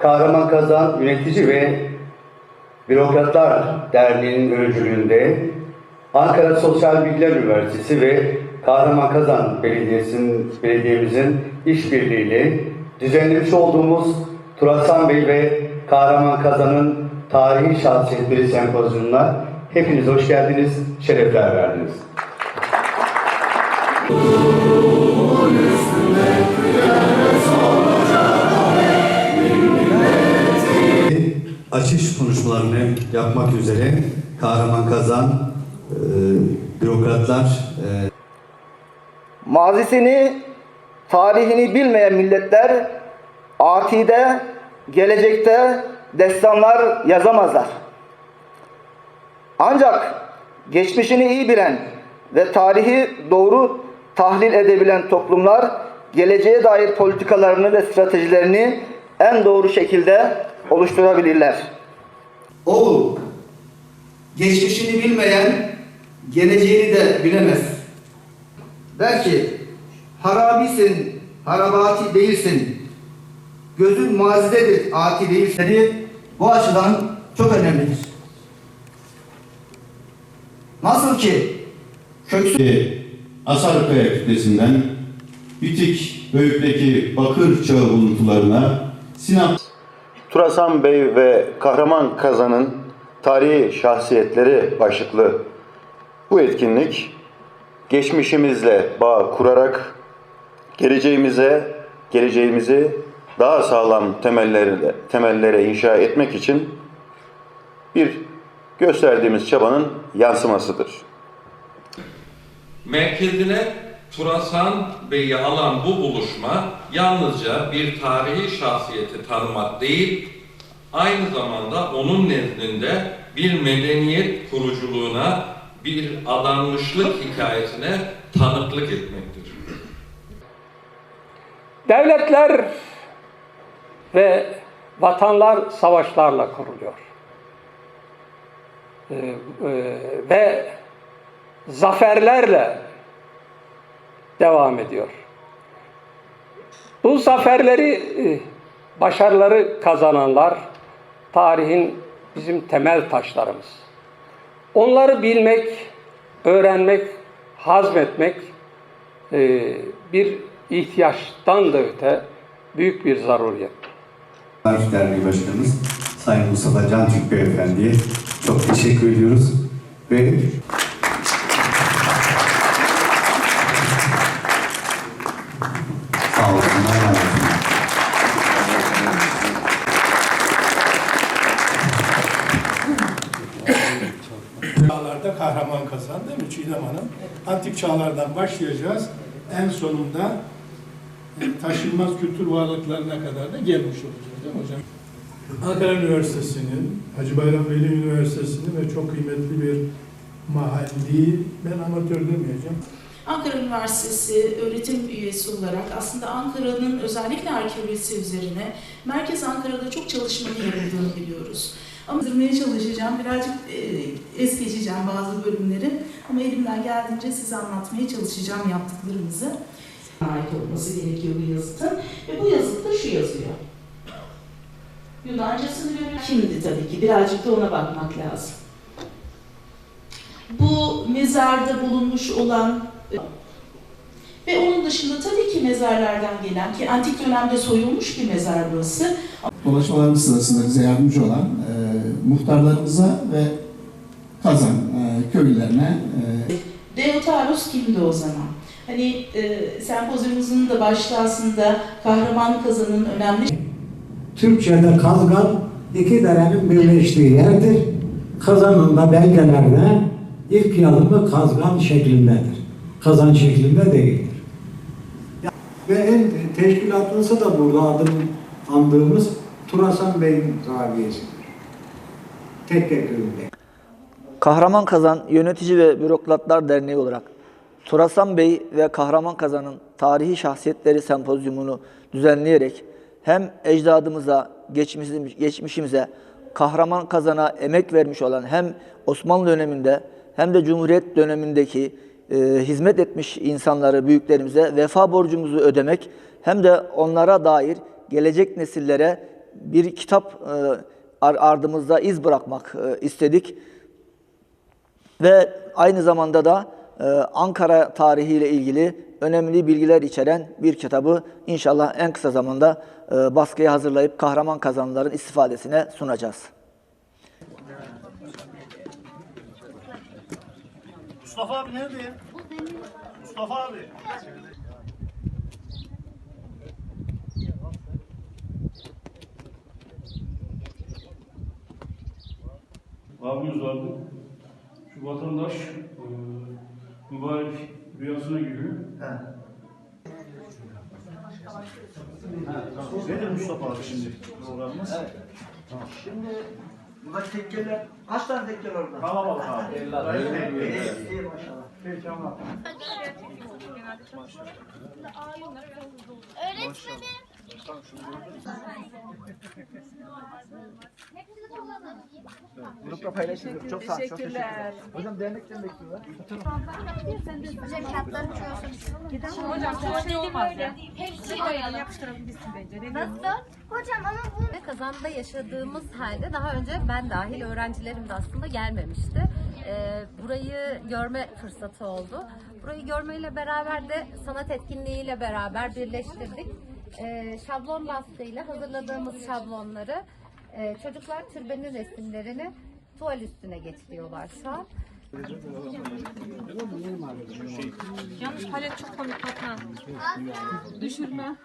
Kahraman Kazan Yönetici ve Bürokratlar Derneği'nin öncülüğünde Ankara Sosyal Bilgiler Üniversitesi ve Kahraman Kazan Belediyesi'nin belediyemizin işbirliğiyle düzenlemiş olduğumuz Turasan Bey ve Kahraman Kazan'ın tarihi şahsiyetleri sempozyumuna hepiniz hoş geldiniz, şerefler verdiniz. açış konuşmalarını yapmak üzere Kahraman Kazan e, bürokratlar e, Mazisini, tarihini bilmeyen milletler atide, gelecekte destanlar yazamazlar. Ancak geçmişini iyi bilen ve tarihi doğru tahlil edebilen toplumlar geleceğe dair politikalarını ve stratejilerini en doğru şekilde oluşturabilirler. Oğul, geçmişini bilmeyen geleceğini de bilemez. Belki harabisin, harabati değilsin. Gözün mazidedir, ati değilsin. Bu açıdan çok önemlidir. Nasıl ki köksüz Asarkaya kütlesinden Bitik Böyük'teki bakır çağı buluntularına Sinop Turasan Bey ve Kahraman Kazan'ın tarihi şahsiyetleri başlıklı bu etkinlik geçmişimizle bağ kurarak geleceğimize geleceğimizi daha sağlam temellerine, temellere inşa etmek için bir gösterdiğimiz çabanın yansımasıdır. Merkezine Turasan Bey'i alan bu buluşma yalnızca bir tarihi şahsiyeti tanımak değil, aynı zamanda onun nezdinde bir medeniyet kuruculuğuna, bir adanmışlık hikayesine tanıklık etmektir. Devletler ve vatanlar savaşlarla kuruluyor. Ee, e, ve zaferlerle devam ediyor. Bu zaferleri, e, başarıları kazananlar tarihin bizim temel taşlarımız. Onları bilmek, öğrenmek, hazmetmek e, bir ihtiyaçtan da öte büyük bir zaruriyet. Derneği Başkanımız Sayın Mustafa Can Türk Beyefendi'ye çok teşekkür ediyoruz ve sağ. Çağlarda kahraman kazan değil mi Çiğdem Hanım? Antik çağlardan başlayacağız. En sonunda taşınmaz kültür varlıklarına kadar da gelmiş olacağız değil mi hocam? Ankara Üniversitesi'nin, Hacı Bayram Veli Üniversitesi'nin ve çok kıymetli bir mahalli, ben amatör demeyeceğim, Ankara Üniversitesi öğretim üyesi olarak aslında Ankara'nın özellikle arkeolojisi üzerine Merkez Ankara'da çok çalışmanın yapıldığını biliyoruz. Ama hazırlamaya çalışacağım, birazcık e, es geçeceğim bazı bölümleri ama elimden geldiğince size anlatmaya çalışacağım yaptıklarımızı. Ait olması gerekiyor bu yazıtın ve bu yazıtta şu yazıyor. Yunancasını görüyoruz. Şimdi tabii ki birazcık da ona bakmak lazım. Bu mezarda bulunmuş olan ve onun dışında tabii ki mezarlardan gelen ki antik dönemde soyulmuş bir mezar burası. dolaşmalarımız sırasında bize yardımcı olan e, muhtarlarımıza ve Kazan e, köylülerine e, Deotarus kimdi o zaman? Hani e, sempozyumumuzun da başta aslında kahraman kazanın önemli Türkçe'de kazgan iki derenin birleştiği yerdir. Kazanın da belgelerde ilk yazımı kazgan şeklindedir. Kazan şeklinde değildir. Ve en teşkilatımızda da burada adını andığımız Turasan Bey'in zaviyesidir. Tek tek üründe. Kahraman Kazan Yönetici ve Bürokratlar Derneği olarak Turasan Bey ve Kahraman Kazan'ın tarihi şahsiyetleri sempozyumunu düzenleyerek hem ecdadımıza, geçmişimize kahraman kazana emek vermiş olan hem Osmanlı döneminde hem de Cumhuriyet dönemindeki e, hizmet etmiş insanları, büyüklerimize vefa borcumuzu ödemek hem de onlara dair gelecek nesillere bir kitap e, ar- ardımızda iz bırakmak e, istedik. Ve aynı zamanda da e, Ankara tarihiyle ilgili önemli bilgiler içeren bir kitabı inşallah en kısa zamanda e, baskıya hazırlayıp kahraman kazanların istifadesine sunacağız. Mustafa abi nerede ya? Mustafa abi. abimiz vardı. Vatandaş e, mübarek rüyasına giriyor. Nedir Mustafa abi şimdi programımız? Şimdi burada tekkeler, kaç tane tekke var orada? Kalabalık abi. İyi maşallah. Peki tamam. Grupla paylaşın. Çok sağ. Çok teşekkürler. Hocam dernekten bekliyorlar. Nasıl? Hocam ama bu kazanda yaşadığımız halde daha önce ben dahil öğrencilerim de aslında gelmemişti. Ee, burayı görme fırsatı oldu. Burayı görmeyle beraber de sanat etkinliğiyle beraber birleştirdik. Ee, şablon baskıyla hazırladığımız şablonları e, çocuklar türbenin resimlerini tuval üstüne geçiriyorlar şu an. Yalnız palet çok komik Fatma. Düşürme.